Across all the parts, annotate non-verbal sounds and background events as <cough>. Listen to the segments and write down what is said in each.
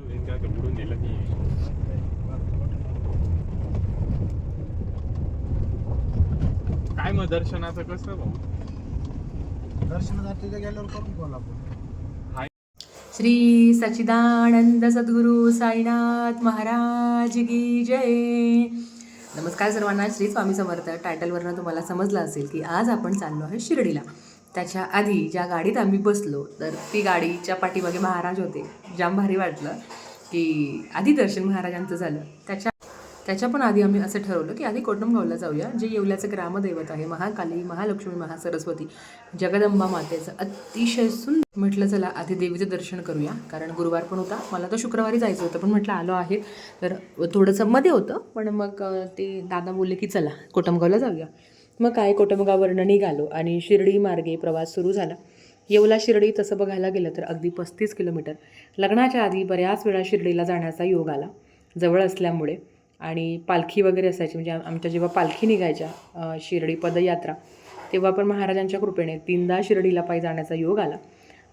बुडून दिलं काय मग दर्शनाचं कसं भाऊ? दर्शनासाठी गेल्यावर करून बोला आपण. श्री सच्चिदानंद सद्गुरु साईनाथ महाराज की जय. नमस्कार सर्वांना श्री स्वामी समर्थ. टायटलवरनं तुम्हाला समजलं असेल की आज आपण चाललो आहे शिर्डीला. त्याच्या आधी ज्या गाडीत आम्ही बसलो तर ती गाडीच्या पाठीमागे महाराज होते. जाम भारी वाटलं की आधी दर्शन महाराजांचं झालं. त्याच्या त्याच्या पण आधी आम्ही असं ठरवलं की आधी कोटमगावला जाऊया जे येवल्याचं ग्रामदैवत आहे महाकाली महालक्ष्मी महासरस्वती जगदंबा मातेचं अतिशय सुंदर. म्हटलं चला आधी देवीचं दर्शन करूया कारण गुरुवार पण होता. मला तर शुक्रवारी जायचं होतं पण म्हटलं आलो आहे. तर थोडंसं मध्ये होतं पण मग ते दादा बोलले की चला कोटमगावला जाऊया. मग काय कोटमगावरनं निघालो आणि शिर्डी मार्गे प्रवास सुरू झाला. येवला शिर्डी तसं बघायला गेलं तर अगदी पस्तीस किलोमीटर. लग्नाच्या आधी बऱ्याच वेळा शिर्डीला जाण्याचा योग आला जवळ असल्यामुळे. आणि पालखी वगैरे असायची म्हणजे आमच्या जेव्हा पालखी निघायच्या शिर्डी पदयात्रा तेव्हा पण महाराजांच्या कृपेने तीनदा शिर्डीला पायी जाण्याचा योग आला.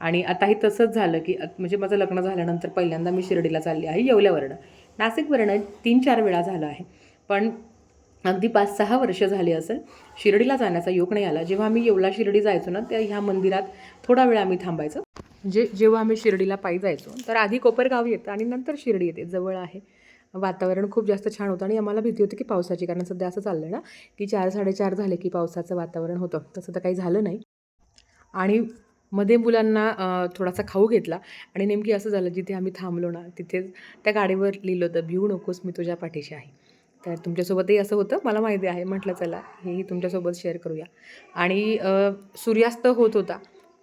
आणि आताही तसंच झालं की म्हणजे माझं लग्न झाल्यानंतर पहिल्यांदा मी शिर्डीला चालली आहे येवल्यावरनं. नाशिकवरनं तीन चार वेळा झालं आहे. पण अगदी पाच सहा वर्ष झाली असेल शिर्डीला जाण्याचा योग नाही आला. जेव्हा आम्ही येवला शिर्डी जायचो ना त्या ह्या मंदिरात थोडा वेळ आम्ही थांबायचो. म्हणजे जेव्हा आम्ही शिर्डीला पायी जायचो तर आधी कोपरगाव येतं आणि नंतर शिर्डी येते. जवळ आहे. वातावरण खूप जास्त छान होतं आणि आम्हाला भीती होती की पावसाची कारण सध्या असं चाललं आहे ना की चार साडेचार झाले की पावसाचं वातावरण होतं. तसं तर काही झालं नाही. आणि मध्ये मुलांना थोडासा खाऊ घेतला आणि नेमकी असं झालं जिथे आम्ही थांबलो ना तिथे त्या गाडीवर लिहिलं होतं भिऊ नकोस मी तुझ्या पाठीशी आहे. तर तुमच्यासोबतही असं होतं. मला माहिती आहे. म्हटलं चला हेही तुमच्यासोबत शेअर करूया. आणि सूर्यास्त होत होता.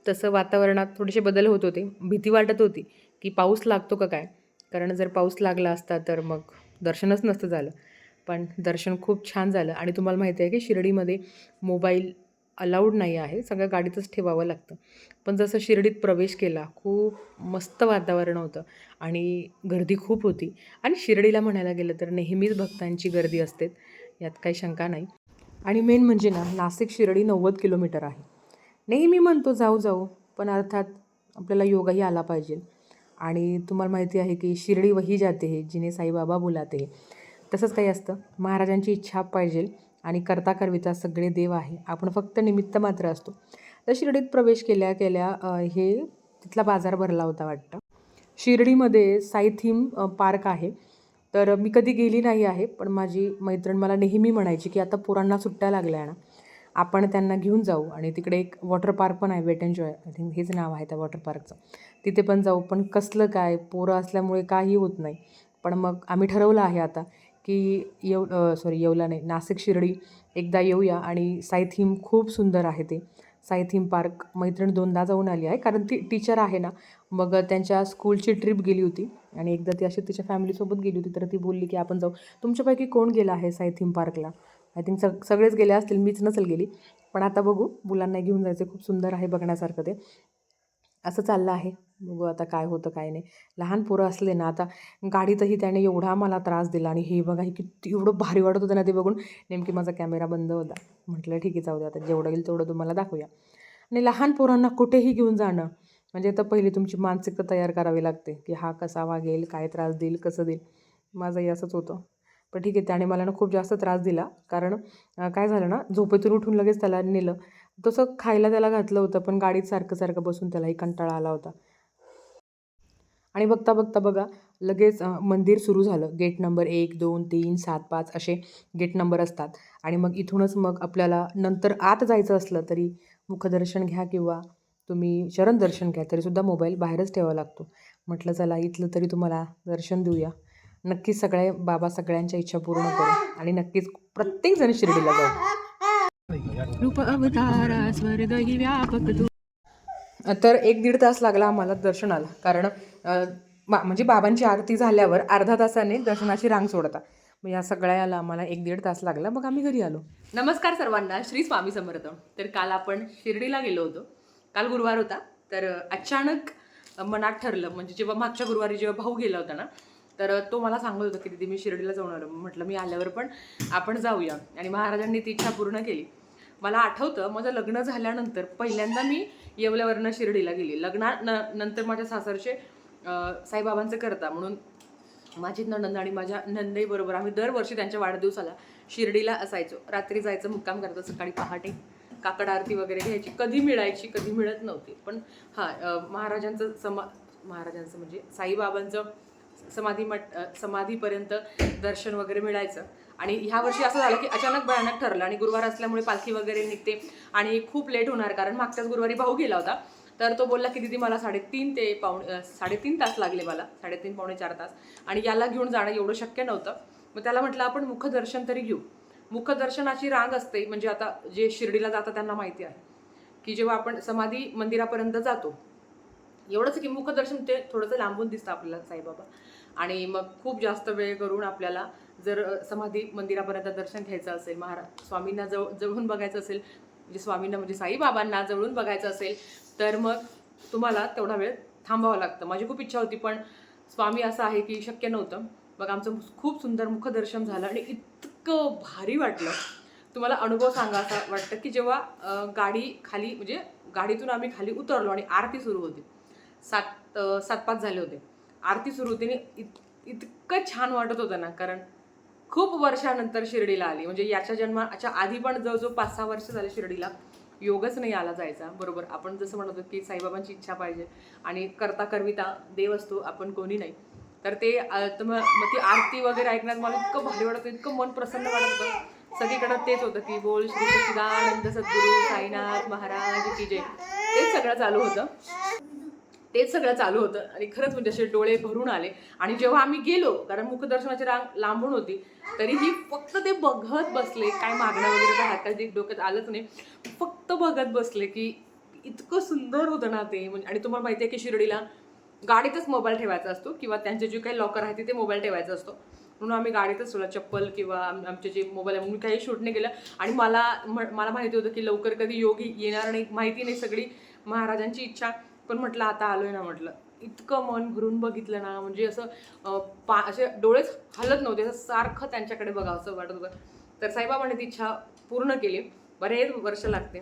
तसं वातावरणात थोडेसे बदल होत होते. भीती वाटत होती की पाऊस लागतो का काय? कारण जर पाऊस लागला असता तर मग दर्शनच नसतं झालं. पण दर्शन खूप छान झालं. आणि तुम्हाला माहिती आहे की शिर्डीमध्ये मोबाईल अलाउड नाही आहे. सगळं गाडीतच ठेवावं लागतं. पण जसं शिर्डीत प्रवेश केला खूप मस्त वातावरण होतं आणि गर्दी खूप होती. आणि शिर्डीला म्हणायला गेलं तर नेहमीच भक्तांची गर्दी असते. यात काही शंका नाही. आणि मेन म्हणजे ना नाशिक शिर्डी नव्वद किलोमीटर आहे. नेहमी म्हणतो जाऊ जाऊ. पण अर्थात आपल्याला योगाही आला पाहिजे. आणि तुम्हाला माहिती आहे की शिर्डी वही जाते हे जिने साईबाबा बोलाते. हे तसंच काही असतं. महाराजांची इच्छा पाहिजे. आणि करता करविता सगळे देव आहे. आपण फक्त निमित्त मात्र असतो. तर शिर्डीत प्रवेश केल्या केल्या हे तिथला बाजार भरला होता वाटतं. शिर्डीमध्ये साई थीम पार्क आहे. तर मी कधी गेली नाही आहे पण माझी मैत्रीण मला नेहमी म्हणायची की आता पोरांना सुट्ट्या लागल्या ना आपण त्यांना घेऊन जाऊ. आणि तिकडे एक वॉटर पार्क पण आहे वेट एन्जॉय आय थिंक हेच नाव आहे त्या वॉटर पार्कचं. तिथे पण जाऊ पण कसलं काय? पोरं असल्यामुळे काही होत नाही. पण मग आम्ही ठरवलं आहे आता की येव सॉरी येवला नाही नाशिक शिर्डी एकदा येऊया आणि साई थीम खूप सुंदर आहे ते. साई थीम पार्क मैत्रीण दोनदा जाऊन आली आहे कारण ती टीचर आहे ना. मग त्यांच्या स्कूलची ट्रिप गेली होती आणि एकदा ती अशी तिच्या फॅमिलीसोबत गेली होती तर ती बोलली की आपण जाऊ. तुमच्यापैकी कोण गेला आहे साई थीम पार्कला? आय थिंक सग सगळेच गेले असतील मीच नसेल गेली. पण आता बघू मुलांना घेऊन जायचं खूप सुंदर आहे बघण्यासारखं ते. असं चाललं आहे. बघू आता काय होतं काय नाही. लहान पोरं असले ना आता गाडीतही त्याने एवढा मला त्रास दिला आणि हे बघा हे किती एवढं भारी वाटत होतं ना ते बघून. नेमकी माझा कॅमेरा बंद होता. म्हटलं ठीक आहे जाऊ दे आता जेवढं येईल तेवढं तुम्हाला दाखवूया. आणि लहान पोरांना कुठेही घेऊन जाणं म्हणजे आता पहिली तुमची मानसिकता तयार करावी लागते की हा कसा वागेल काय त्रास देईल कसं देईल. माझंही असंच होतं. पण ठीक आहे त्याने मला ना खूप जास्त त्रास दिला. कारण काय झालं ना झोपेतून उठून लगेच त्याला नेलं. तसं खायला त्याला घातलं होतं पण गाडीत सारखं सारखं बसून त्यालाही कंटाळा आला होता. आणि बघता बघता बघा लगेच मंदिर सुरू झालं. गेट नंबर एक दोन तीन सात पाच असे गेट नंबर असतात. आणि मग इथूनच मग आपल्याला नंतर आत जायचं असलं तरी मुखदर्शन घ्या किंवा तुम्ही शरण दर्शन घ्या तरीसुद्धा मोबाईल बाहेरच ठेवावा लागतो. म्हटलं चला इथलं तरी तुम्हाला दर्शन देऊया. नक्कीच सगळे बाबा सगळ्यांच्या इच्छा पूर्ण करू आणि नक्कीच प्रत्येकजण शिर्डीला जाऊ रूप अवतारा स्वर्ग ही व्यापक तू तर एक दीड तास लागला आम्हाला दर्शनाला. कारण म्हणजे बाबांची आरती झाल्यावर अर्धा तासाने दर्शनाची रांग सोडता. मग या सगळ्याला आम्हाला एक दीड तास लागला. मग आम्ही घरी आलो. नमस्कार सर्वांना. श्री स्वामी समर्थ. तर काल आपण शिर्डीला गेलो होतो. काल गुरुवार होता. तर अचानक मनात ठरलं. म्हणजे जेव्हा मागच्या गुरुवारी जेव्हा भाऊ गेला होता ना तर तो मला सांगत होता की दिदी मी शिर्डीला जाऊन आलो म्हटलं मी आल्यावर पण आपण जाऊया. आणि महाराजांनी ती इच्छा पूर्ण केली. मला आठवतं माझं लग्न झाल्यानंतर पहिल्यांदा मी येवल्यावरनं शिर्डीला गेली. लग्ना न नंतर माझ्या सासरचे साईबाबांचे साईबाबांचं करता म्हणून माझी नणंद आणि माझ्या नंदईबरोबर आम्ही दरवर्षी त्यांच्या वाढदिवसाला शिर्डीला असायचो. रात्री जायचं मुक्काम करायचं सकाळी पहाटे काकड आरती वगैरे घ्यायची. कधी मिळायची कधी मिळत नव्हती. पण हां महाराजांचं समा महाराजांचं म्हणजे साईबाबांचं समाधी मठ समाधीपर्यंत दर्शन वगैरे मिळायचं. आणि ह्या वर्षी असं झालं की अचानक भयानक ठरलं आणि गुरुवार असल्यामुळे पालखी वगैरे निघते आणि खूप लेट होणार कारण मागच्याच गुरुवारी भाऊ गेला होता. तर तो बोलला की दिदी मला साडेतीन ते पावणे साडेतीन तास लागले मला. साडेतीन पावणे चार तास. आणि याला घेऊन जाणं एवढं शक्य नव्हतं. मग त्याला म्हटलं आपण मुखदर्शन तरी घेऊ. मुखदर्शनाची रांग असते म्हणजे आता जे शिर्डीला जातात त्यांना माहिती आहे की जेव्हा आपण समाधी मंदिरापर्यंत जातो एवढंच की मुखदर्शन ते थोडंसं लांबून दिसतं आपल्याला साईबाबा. आणि मग खूप जास्त वेळ करून आपल्याला जर समाधी मंदिरापर्यंत दर्शन घ्यायचं असेल महाराज स्वामींना जवळ जवळून बघायचं असेल म्हणजे स्वामींना म्हणजे साईबाबांना जवळून बघायचं असेल तर मग तुम्हाला तेवढा वेळ थांबावं लागतं. माझी खूप इच्छा होती पण स्वामी असं आहे की शक्य नव्हतं. मग आमचं खूप सुंदर मुखदर्शन झालं आणि इतकं भारी वाटलं. तुम्हाला अनुभव सांगा असा वाटतं की जेव्हा गाडी खाली म्हणजे गाडीतून आम्ही खाली उतरलो आणि आरती सुरू होती सात सात पाच झाले होते. आरती सुरू होती आणि इत इतकं छान वाटत होतं ना कारण खूप वर्षानंतर शिर्डीला आली. म्हणजे याच्या जन्माच्या आधी पण जवळजवळ पाच सहा वर्ष झाले शिर्डीला. योगच नाही आला जायचा बरोबर. आपण जसं म्हणत होतो की साईबाबांची इच्छा पाहिजे आणि करता करविता देव असतो आपण कोणी नाही. तर ते मग मग ती आरती वगैरे ऐकण्यात मला इतकं भारी वाटत इतकं मन प्रसन्न वाटत होतं. सगळीकडे तेच होतं की बोल श्री सच्चिदानंद सद्गुरू साईनाथ महाराज की जय. तेच सगळं चालू होतं. तेच सगळं चालू होतं. आणि खरंच म्हणजे असे डोळे भरून आले. आणि जेव्हा आम्ही गेलो कारण मुखदर्शनाची रांग लांबून होती तरीही फक्त ते बघत बसले काय मागणं वगैरे काय हाताची डोक्यात आलंच नाही. फक्त बघत बसले की इतकं सुंदर होतं ना ते. म्हणजे आणि तुम्हाला माहिती आहे की शिर्डीला गाडीतच मोबाईल ठेवायचा असतो किंवा त्यांचे जे काही लॉकर आहे तिथे मोबाईल ठेवायचा असतो. म्हणून आम्ही गाडीतच सोडा चप्पल किंवा आमचे जे मोबाईल आहे म्हणून काही शूट नाही केलं. आणि मला म- मला माहिती होतं की लवकर कधी योगी येणार नाही माहिती नाही सगळी महाराजांची इच्छा. पण म्हटलं आता आलोय ना म्हटलं. इतकं मन भरून बघितलं ना म्हणजे असं पा असे डोळेच हलत नव्हते असं सारखं त्यांच्याकडे बघावंसं वाटत होतं. तर साईबाबाने ती इच्छा पूर्ण केली. बरेच वर्ष लागते.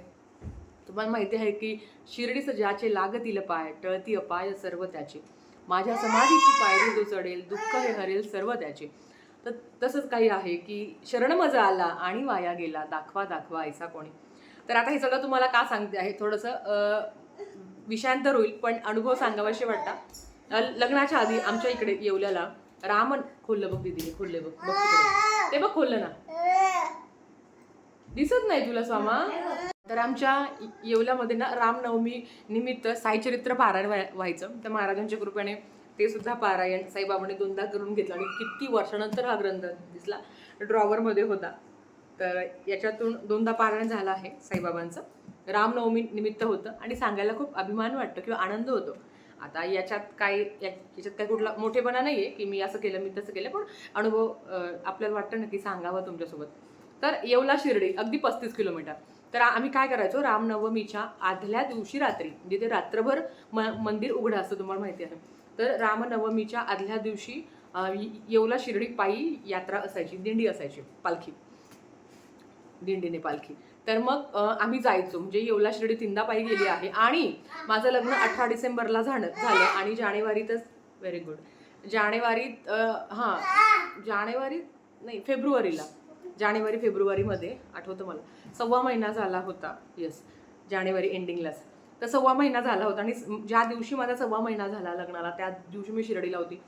तुम्हाला माहिती आहे की शिर्डीचं ज्याचे लागतील पाय टळती अपाय सर्व त्याचे. माझ्या समाधीची पायरी जो चढेल दुःख हे हरेल सर्व त्याचे. तर तसंच काही आहे की शरण मजा आला आणि वाया गेला दाखवा दाखवा ऐसा कोणी. तर आता हे सगळं तुम्हाला का सांगते आहे? थोडंसं विषयांतर होईल पण अनुभव सांगावाशी वाटता. लग्नाच्या आधी आमच्या इकडे येवल्याला रामन खोललं बघ दिदी खोलले बघ बघ ते बघ खोललं ना. दिसत नाही तुला स्वामा? तर आमच्या येवल्यामध्ये ना रामनवमी निमित्त साईचरित्र पारायण व्हायचं. तर महाराजांच्या कृपेने ते सुद्धा पारायण साईबाबाने दोनदा करून घेतलं आणि किती वर्षानंतर हा ग्रंथ दिसला. ड्रॉवरमध्ये होता. तर याच्यातून दोनदा पारायण झालं आहे साईबाबांचं. रामनवमी निमित्त होतं आणि सांगायला खूप अभिमान वाटतो किंवा आनंद होतो. आता याच्यात काही या- याच्यात काही कुठला मोठेपणा नाही आहे की मी असं केलं मी तसं केलं पण अनुभव आपल्याला वाटतं ना की सांगावं तुमच्यासोबत. तर येवला शिर्डी अगदी पस्तीस किलोमीटर. तर आम्ही काय करायचो? रामनवमीच्या आदल्या दिवशी रात्री म्हणजे ते रात्रभर म मंदिर उघडं असतं तुम्हाला माहिती आहे. तर रामनवमीच्या आदल्या दिवशी येवला शिर्डी पायी यात्रा असायची दिंडी असायची पालखी. दिंडीने पालखी तर मग आम्ही जायचो. म्हणजे येवला शिर्डी तीनदा पायी गेली आहे. आणि माझं लग्न अठरा डिसेंबरला झालं झालं. आणि जानेवारीतच व्हेरी गुड जानेवारीत हां. जानेवारीत नाही फेब्रुवारीला. जानेवारी फेब्रुवारीमध्ये आठवतं मला. सव्वा महिना झाला होता. येस जानेवारी एंडिंगलाच तर सव्वा महिना झाला होता. आणि ज्या दिवशी माझा सव्वा महिना झाला लग्नाला त्या दिवशी मी शिर्डीला होती.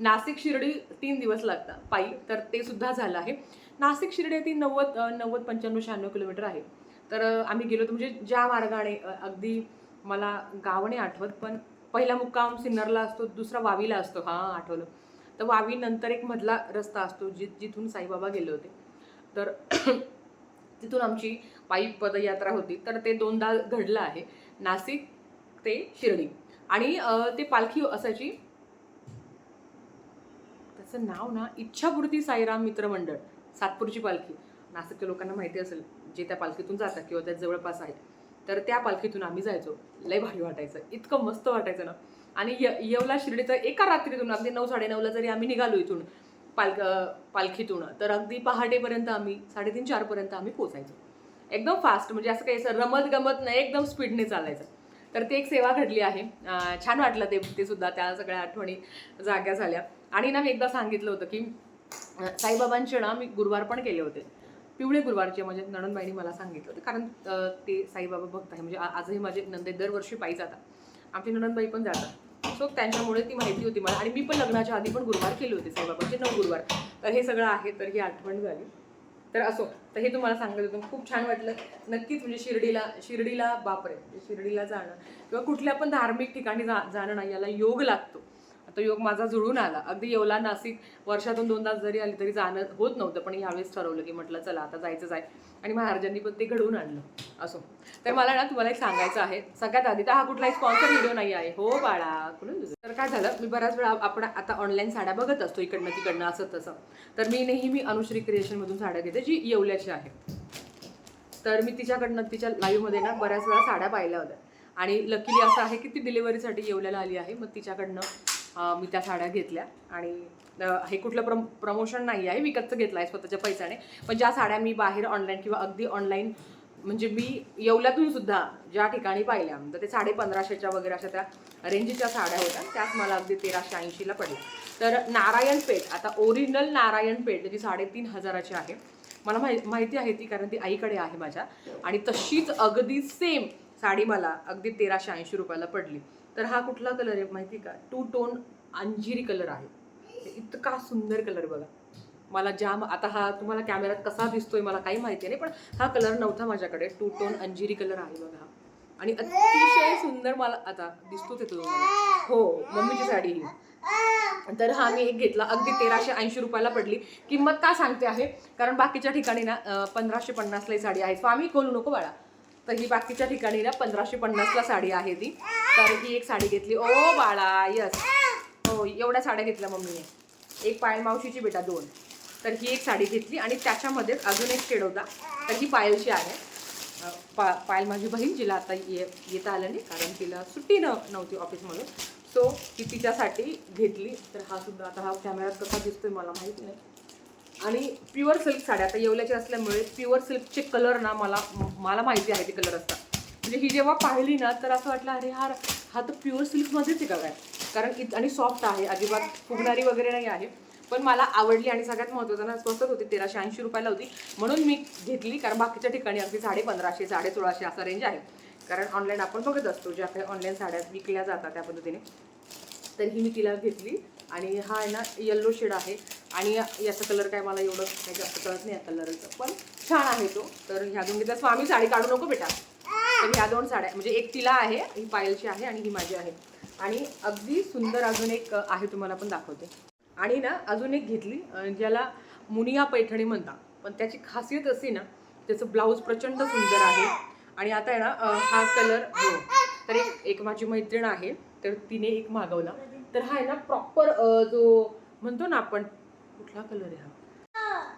नाशिक शिर्डी तीन दिवस लागतात पायी. तर ते सुद्धा झालं आहे. नाशिक शिर्डी ती नव्वद नव्वद पंच्याण्णव शहाण्णव किलोमीटर आहे. तर आम्ही गेलो होतो म्हणजे ज्या मार्गाने अगदी मला गावणे आठवत पण पहिला मुक्काम सिन्नरला असतो दुसरा वावीला असतो. हां आठवलं. तर वावीनंतर एक मधला रस्ता असतो जि जिथून साईबाबा गेले होते. तर <clears throat> तिथून आमची पायी पदयात्रा होती. तर ते दोनदा घडलं आहे. नाशिक ते शिर्डी. आणि ते पालखी असायची. त्याचं नाव ना इच्छापूर्ती साईराम मित्र मंडळ. सातपूरची पालखी. नाशिकच्या लोकांना माहिती असेल जे त्या पालखीतून जातात किंवा त्या जवळपास आहे तर त्या पालखीतून आम्ही जायचो. लय भारी वाटायचं. इतकं मस्त वाटायचं ना. आणि य येवला शिर्डीचं एका रात्रीतून अगदी नऊ साडेनऊला जरी आम्ही निघालो इथून पालक पालखीतून तर अगदी पहाटेपर्यंत आम्ही साडेतीन चारपर्यंत आम्ही पोचायचो एकदम फास्ट म्हणजे असं काही असं रमत गमत नाही एकदम स्पीडने चालायचं. तर ती एक सेवा घडली आहे. छान वाटलं ते ते सुद्धा त्या सगळ्या आठवणी जाग्या झाल्या. आणि ना मी एकदा सांगितलं होतं की साईबाबांचे ना मी गुरुवार पण केले होते. पिवळे गुरुवारचे म्हणजे नणंदबाईंनी मला सांगितलं होतं. कारण ते साईबाबा भक्त आहे. म्हणजे आजही माझे नंदे दरवर्षी पायी जातात. आमची नणंदबाई पण जातात. सो त्यांच्यामुळे ती माहिती होती मला. आणि मी पण लग्नाच्या आधी पण गुरुवार केले होते साईबाबांचे. नऊ गुरुवार. तर हे सगळं आहे. तर ही आठवण झाली. तर असो. तर हे तुम्हाला सांगत होतं. खूप छान वाटलं. नक्कीच म्हणजे शिर्डीला शिर्डीला बापरे. म्हणजे शिर्डीला जाणं किंवा कुठल्या पण धार्मिक ठिकाणी जा जाणं नाही. याला योग लागतो. तो योग माझा जुळून आला. अगदी येवला नाशिक वर्षातून दोनदा जरी आली तरी जाणं होत नव्हतं पण यावेळेस ठरवलं की म्हटलं चला आता जायचंच आहे. आणि महाराजांनी पण ते घडवून आणलं. असो. तर मला ना तुम्हाला एक सांगायचं आहे. सगळ्यात आधी तर हा कुठलाही स्पॉन्सर व्हिडिओ नाही आहे. हो बाळा कुठून तर काय झालं? मी बऱ्याच वेळा आपण आता ऑनलाईन साड्या बघत असतो इकडनं तिकडनं असं तसं. तर मी नेहमी अनुश्री क्रिएशनमधून साड्या घेते जी येवल्याची आहे. तर मी तिच्याकडनं तिच्या लाईव्हमध्ये ना बऱ्याच वेळा साड्या पाहिल्या होत्या. आणि लकीली असं आहे की ती डिलिव्हरीसाठी येवल्याला आली आहे. मग तिच्याकडनं मी त्या साड्या घेतल्या. आणि हे कुठलं प्रम प्रमोशन नाही आहे. विकतचं घेतलं आहे स्वतःच्या पैशाने. पण ज्या साड्या मी बाहेर ऑनलाईन किंवा अगदी ऑनलाईन म्हणजे मी येवल्यातून सुद्धा ज्या ठिकाणी पाहिल्या तर ते साडे पंधराशेच्या वगैरे अशा त्या रेंजच्या साड्या होत्या. त्याच मला अगदी तेराशे ऐंशीला पडल्या. तर नारायण पेठ आता ओरिजिनल नारायणपेठ जी साडेतीन हजाराची आहे. मला माहि माहिती आहे ती कारण ती आईकडे आहे माझ्या. आणि तशीच अगदी सेम साडी मला अगदी तेराशे ऐंशी रुपयाला पडली. तर हा कुठला कलर आहे माहिती का? टू टोन अंजिरी कलर आहे. इतका सुंदर कलर बघा. मला जाम आता हा तुम्हाला कॅमेऱ्यात कसा दिसतोय मला काही माहिती नाही पण हा कलर नव्हता माझ्याकडे. टू टोन अंजिरी कलर आहे बघा आणि अतिशय सुंदर मला आता दिसतो येतो तुम्हाला हो मम्मीची साडी ही. तर हा मी एक घेतला अगदी तेराशे ऐंशी रुपयाला पडली. किंमत का सांगते आहे? कारण बाकीच्या ठिकाणी ना पंधराशे पन्नासला ही साडी आहे. स्वामी खोलू नको बाळा. तर ही बाकीच्या ठिकाणी ना पंधराशे पन्नासला साडी आहे ती. तर ही एक साडी घेतली. ओ बाळा यस हो एवढ्या साड्या घेतल्या मम्मीने. एक पायल मावशीची बेटा दोन. तर ही एक साडी घेतली आणि त्याच्यामध्येच अजून एक शेड होता तर ही पायलची आहे. पा पायल माझी बहीण जिला आता ये येता आलं नाही कारण तिला सुट्टी न नव्हती ऑफिसमधून. सो ती तिच्यासाठी घेतली. तर हा सुद्धा आता हा कॅमेरात कसा दिसतोय मला माहीत नाही. आणि प्युअर सिल्क साड्या आता येवल्याच्या असल्यामुळे प्युअर सिल्कचे कलर ना मला मला माहिती आहे ते कलर असतात. म्हणजे ही जेव्हा पाहिली ना तर असं वाटलं अरे हा हा तर प्युअर सिल्कमध्येच आहे का कारण इत आणि सॉफ्ट आहे अजिबात फुगणारी वगैरे नाही आहे. पण मला आवडली आणि सगळ्यात महत्त्वाचं ना स्वस्त होती तेराशे ऐंशी रुपयाला होती. म्हणून मी घेतली कारण बाकीच्या ठिकाणी अगदी साडे पंधराशे साडे सोळाशे असा रेंज आहे. कारण ऑनलाईन आपण बघत असतो ज्या काही ऑनलाईन साड्या विकल्या जातात त्या पद्धतीने. तर ही मी तिला घेतली. आणि हा आहे ना येल्लो शेड आहे. आणि याचा कलर काय मला एवढं काही जास्त कळत नाही या कलरचं पण छान आहे तो. तर ह्या दोन घेतल्या स्वामी साडी काढू नको बेटा. तर ह्या दोन साड्या म्हणजे एक तिला आहे ही पायलची आहे आणि ही माझी आहे. आणि अगदी सुंदर अजून एक आहे तुम्हाला पण दाखवते. आणि ना अजून एक घेतली ज्याला मुनिया पैठणी म्हणतात. पण त्याची खासियत अशी ना त्याचं ब्लाऊज प्रचंड सुंदर आहे. आणि आता आहे ना हा कलर हो. तर एक एक माझी मैत्रीण आहे तर तिने एक मागवला. तर हा आहे ना प्रॉपर जो म्हणतो ना आपण कुठला कलर आहे हा?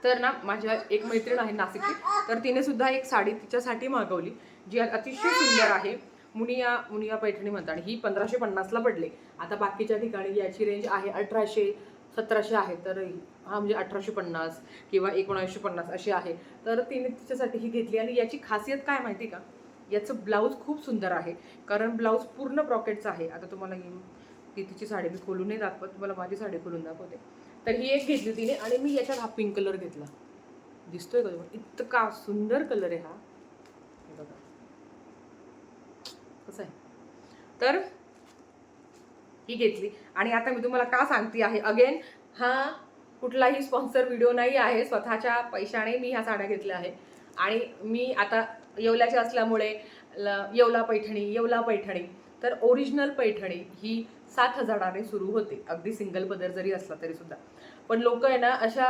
तर ना माझ्या एक मैत्रीण आहे नाशिकची तर तिने सुद्धा एक साडी तिच्यासाठी मागवली जी अतिशय सुंदर आहे. मुनिया मुनिया पैठणी म्हणतात. आणि ही पंधराशे पन्नासला पडले. आता बाकीच्या ठिकाणी याची रेंज आहे अठराशे सतराशे आहे तर हा म्हणजे अठराशे पन्नास किंवा एकोणावीसशे पन्नास अशी आहे. तर तिने तिच्यासाठी ही घेतली. आणि याची खासियत काय माहिती का? याचं ब्लाऊज खूप सुंदर आहे. कारण ब्लाऊज पूर्ण ब्रॉकेटचा आहे. आता तुम्हाला ही तिची साडी मी खोलूनही दाखवत. तुम्हाला माझी साडी खोलून दाखवते. तर ही एक घेतली तिने आणि मी याच्यात हा पिंक कलर घेतला. दिसतोय का इतका सुंदर कलर आहे हा. बघा. कसं आहे? तर ही घेतली. आणि आता मी तुम्हाला का सांगते आहे अगेन हा कुठलाही स्पॉन्सर व्हिडिओ नाही आहे. स्वतःच्या पैशाने मी ह्या साड्या घेतल्या आहे. आणि मी आता येवल्याच्या असल्यामुळे ल- येवला पैठणी येवला पैठणी. तर ओरिजिनल पैठणी ही सात हजाराने सुरू होते. अगदी सिंगल पदर जरी असला तरी सुद्धा. पण लोक आहे ना अशा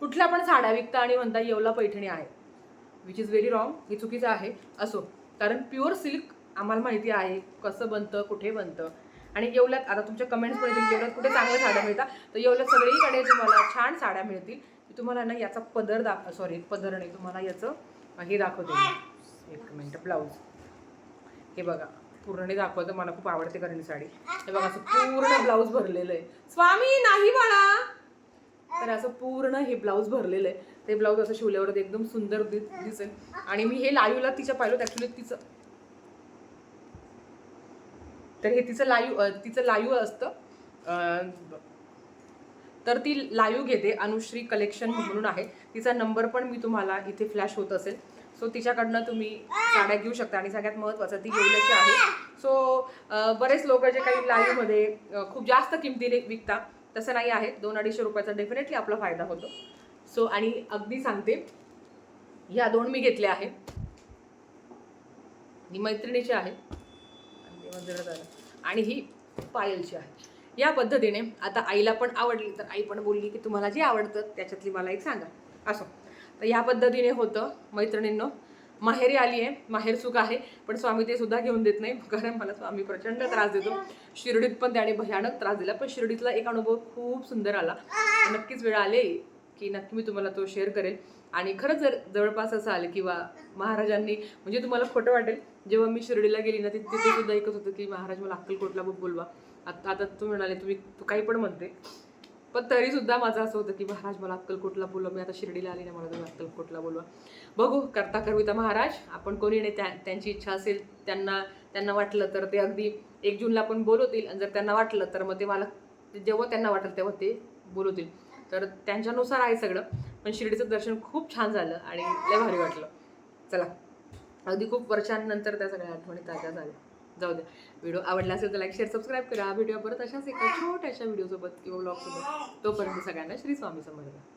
कुठल्या पण साड्या विकता आणि म्हणता येवला पैठणी आहे. विच इज व्हेरी रॉंग हे चुकीचं आहे. असो. कारण प्युअर सिल्क आम्हाला माहिती आहे कसं बनतं कुठे बनतं. आणि येवल्यात आता तुमच्या कमेंट्स पण येतील येवल्यात कुठे चांगल्या साड्या मिळतात तर येवल्यात सगळीकडे तुम्हाला छान साड्या मिळतील. मी तुम्हाला ना याचा पदर दाख सॉरी पदर नाही तुम्हाला याचं हे दाखवते एक मिनटं ब्लाऊज हे बघा. पूर्ण दाखवतं. मला खूप आवडते कारण साडी. हे बघा असं पूर्ण ब्लाऊज भरलेलं आहे. स्वामी नाही बाळा तर असं पूर्ण हे ब्लाऊज भरलेलं आहे. ते ब्लाऊज असं शिवल्यावर एकदम सुंदर दिसेल. आणि मी हे लाईव्हला तिच्या पाहिलं ॲक्च्युली तिचं तर हे तिचं लाईव्ह तिचं लाईव्ह असतं. तर ती लाईव्ह घेते. अनुश्री कलेक्शन म्हणून आहे. तिचा नंबर पण मी तुम्हाला इथे फ्लॅश होत असेल. सो तिच्याकडनं तुम्ही साड्या घेऊ शकता आणि सगळ्यात महत्त्वाचं ती येवल्याची आहे. सो बरेच लोक जे काही लाईव्हमध्ये खूप जास्त किमतीने विकतात तसं नाही आहे. दोन अडीचशे रुपयाचा डेफिनेटली आपला फायदा होतो. सो आणि अगदी सांगते ह्या दोन मी घेतल्या आहेत ही मैत्रिणीची आहे. आणि आणि ही पायलची आहे. या पद्धतीने आता आईला पण आवडली तर आई पण बोलली की तुम्हाला जे आवडतं त्याच्यातली मला एक सांगा. असं. तर या पद्धतीने होतं मैत्रिणींनो. माहेरी आली आहे माहेर सुख आहे पण स्वामी ते सुद्धा घेऊन देत नाही कारण मला स्वामी प्रचंड त्रास देतो. शिर्डीत पण त्याने भयानक त्रास दिला पण शिर्डीतला एक अनुभव खूप सुंदर आला. नक्कीच वेळ आले की नक्की मी तुम्हाला तो शेअर करेल. आणि खरंच जर जवळपास असं आलं किंवा महाराजांनी म्हणजे तुम्हाला खोटं वाटेल जेव्हा मी शिर्डीला गेली ना तिथे सुद्धा एकच होतं की महाराज मला अक्कलकोटला बघ बोलवा. आता आता तू म्हणाले तुम्ही तू काही पण म्हणते. पण तरी सुद्धा माझं असं होतं की महाराज मला अक्कलकोटला बोलवा. मी आता शिर्डीला आली ना मला तुम्ही अक्कलकोटला बोलवा. बघू करता करविता महाराज आपण कोणी नाही त्या त्यांची इच्छा असेल त्यांना त्यांना वाटलं तर ते अगदी एक जूनला पण बोलवतील. आणि जर त्यांना वाटलं तर मग ते मला जेव्हा त्यांना वाटेल तेव्हा ते बोलवतील. तर त्यांच्यानुसार आहे सगळं. पण शिर्डीचं दर्शन खूप छान झालं आणि लय भारी वाटलं. चला. अगदी खूप वर्षांनंतर त्या सगळ्या आठवणी ताज्या झाल्या. जाऊ द्या व्हिडिओ आवडला असेल तर लाईक शेअर सबस्क्राईब करा. व्हिडिओ परत अशाच एका छोट्याशा व्हिडिओसोबत किंवा ब्लॉगसोबत तोपर्यंत सगळ्यांना श्री स्वामी समर्थ.